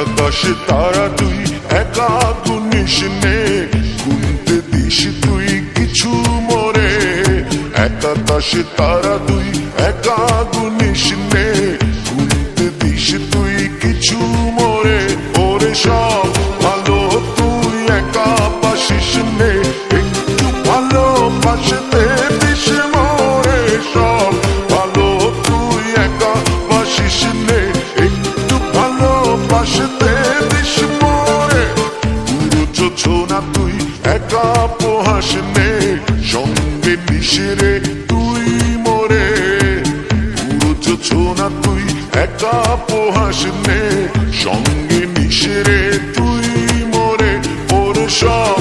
সে তারা তুই একা গুনিস নে। গুনতে দিস তুই কিছু মরে একাদশ তারা তুই একা গুনিস নে। পুরো না তুই? একা পোহাস নে। সঙ্গে নিশিরে তুই মরে। বুঝছ না তুই? একা পোহাস নে। সঙ্গে নিশিরে তুই মরে। ওর সব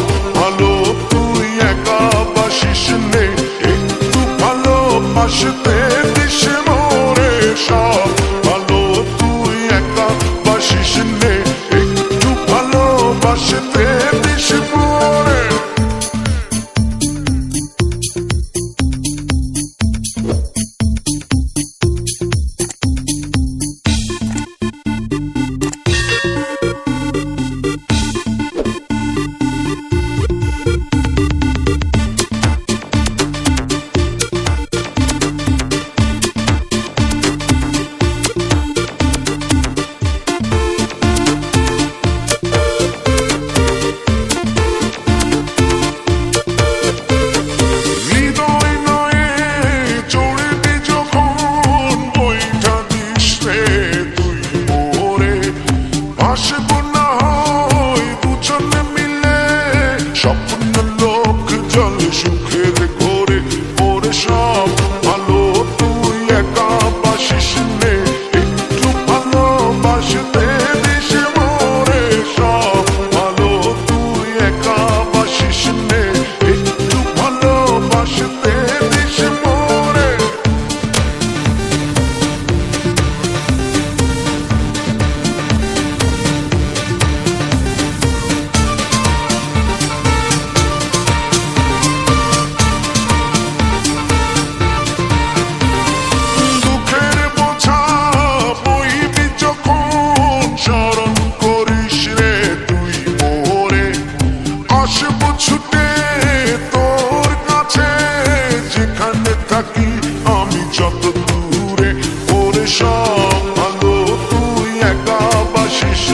থাকি আমি যত দূরে, ওরে সব ভালো, তুই একা বাসিস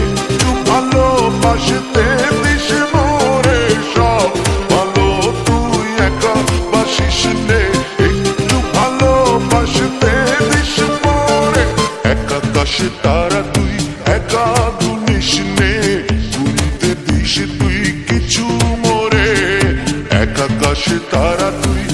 একটু ভালো বাসতে দিস মোরে সব ভালো, তুই তারা তুই একা গুনিস নে। তুই কিছু তারা তুই